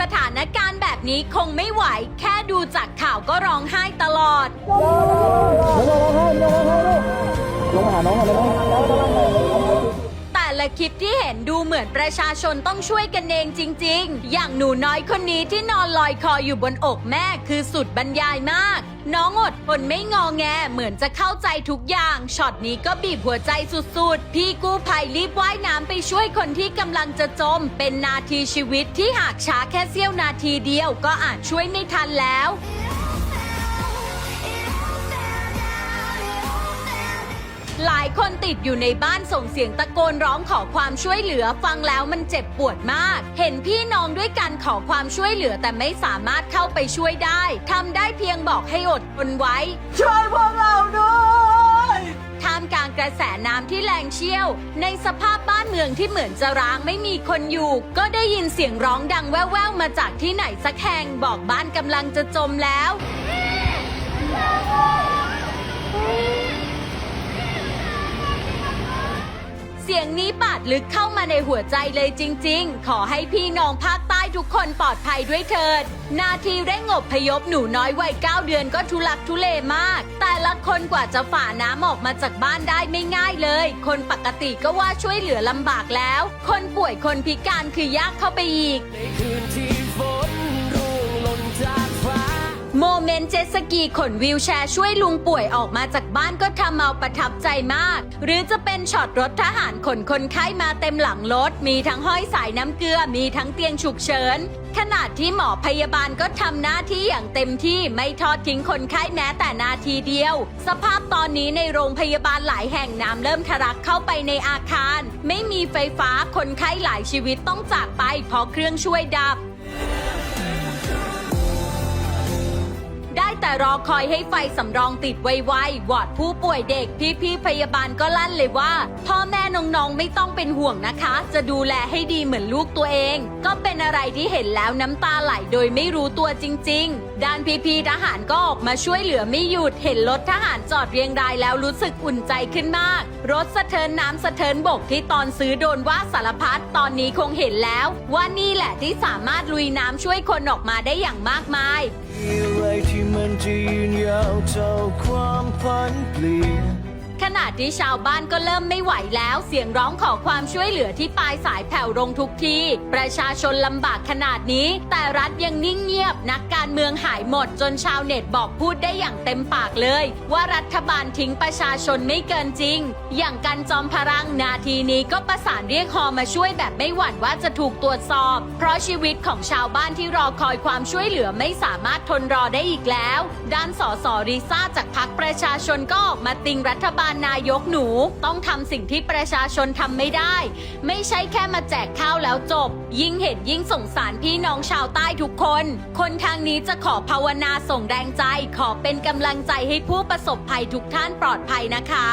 สถานการณ์แบบนี้คงไม่ไหว แค่ดูจากข่าวก็ร้องไห้ตลอดแต่ ละคลิปที่เห็นดูเหมือนประชาชนต้องช่วยกันเองจริง ๆ อย่างหนูน้อยคนนี้ที่นอนลอยคออยู่บนอกแม่คือสุดบรรยายมาก น้องอดทนไม่งอแงเหมือนจะเข้าใจทุกอย่างช็อตนี้ก็บีบหัวใจสุดๆ พี่กู้ภัยรีบว่ายน้ำไปช่วยคนที่กำลังจะจม เป็นนาทีชีวิตที่หากช้าแค่เสี้ยวนาทีเดียวก็อาจช่วยไม่ทันแล้วายคนติดอยู่ในบ้านส่งเสียงตะโกนร้องขอความช่วยเหลือฟังแล้วมันเจ็บปวดมาก เห็นพี่น้องด้วยกันขอความช่วยเหลือแต่ไม่สามารถเข้าไปช่วยได้ทำได้เพียงบอกให้อดทนไว้ ช่วยพวกเราด้วยท่ามกลางกระแสน้ำที่แรงเชี่ยว ในสภาพบ้านเมืองที่เหมือนจะร้างไม่มีคนอยู่ ก็ได้ยินเสียงร้องดังแว่วๆมาจากที่ไหนสักแห่งบอกบ้านกำลังจะจมแล้ว เสียงนี้บาดลึกเข้ามาในหัวใจเลยจริง ๆ ขอให้พี่น้องภาคใต้ทุกคนปลอดภัยด้วยเถิด นาทีเร่งอบพยพหนูน้อยวัย9เดือนก็ทุลักทุเลมาก แต่ละคนกว่าจะฝ่าน้ำออกมาจากบ้านได้ไม่ง่ายเลย คนปกติก็ว่าช่วยเหลือลำบากแล้ว คนป่วยคนพิการคือยากเข้าไปอีก โมเมนต์เจ็ตสกีขนวิวแชร์ช่วยลุงป่วยออกมาจากบ้านก็ทำเอาประทับใจมาก หรือจะเป็นช็อตรถทหารขนคนไข้มาเต็มหลังรถ มีทั้งห้อยสายน้ำเกลือ มีทั้งเตียงฉุกเฉิน ขนาดที่หมอพยาบาลก็ทำหน้าที่อย่างเต็มที่ไม่ทอดทิ้งคนไข้แม้แต่นาทีเดียว สภาพตอนนี้ในโรงพยาบาลหลายแห่งน้ำเริ่มทะลักเข้าไปในอาคาร ไม่มีไฟฟ้าคนไข้หลายชีวิตต้องจากไปเพราะเครื่องช่วยดับ รอคอยให้ไฟสำรองติดไวๆวอดผู้ป่วยเด็กพี่ๆพยาบาลก็ลั่นเลยว่า พ่อแม่น้องๆไม่ต้องเป็นห่วงนะคะ จะดูแลให้ดีเหมือนลูกตัวเอง ก็เป็นอะไรที่เห็นแล้วน้ำตาไหลโดยไม่รู้ตัวจริง ๆ ด้านพี่ๆทหารก็ออกมาช่วยเหลือไม่หยุดเห็นรถทหารจอดเรียงรายแล้วรู้สึกอุ่นใจขึ้นมาก รถสะเทินน้ำสะเทินบกที่ตอนซื้อโดนว่าสารพัดตอนนี้คงเห็นแล้ว ว่านี่แหละที่สามารถลุยน้ำช่วยคนออกมาได้อย่างมากมาย อะไรที่มันจะยืนยาวเท่าความพันเปลี่ยน ขณะที่ชาวบ้านก็เริ่มไม่ไหวแล้วเสียงร้องขอความช่วยเหลือที่ปลายสายแผ่วลงทุกที ประชาชนลำบากขนาดนี้ แต่รัฐยังนิ่งเงียบ นักการเมืองหายหมดจนชาวเน็ตบอกพูดได้อย่างเต็มปากเลย ว่ารัฐบาลทิ้งประชาชนไม่เกินจริง อย่างกันจอมพลังนาทีนี้ก็ประสานเรียกฮอมาช่วยแบบไม่หวั่นว่าจะถูกตรวจสอบ เพราะชีวิตของชาวบ้านที่รอคอยความช่วยเหลือไม่สามารถทนรอได้อีกแล้ว ด้านสสริซ่าจากพรรคประชาชนก็ออกมาติงรัฐบาลนายกหนูต้องทำสิ่งที่ประชาชนทำไม่ได้ ไม่ใช่แค่มาแจกข้าวแล้วจบ ยิ่งเห็นยิ่งสงสารพี่น้องชาวใต้ทุกคน คนทางนี้จะขอภาวนาส่งแรงใจ ขอเป็นกำลังใจให้ผู้ประสบภัยทุกท่านปลอดภัยนะคะ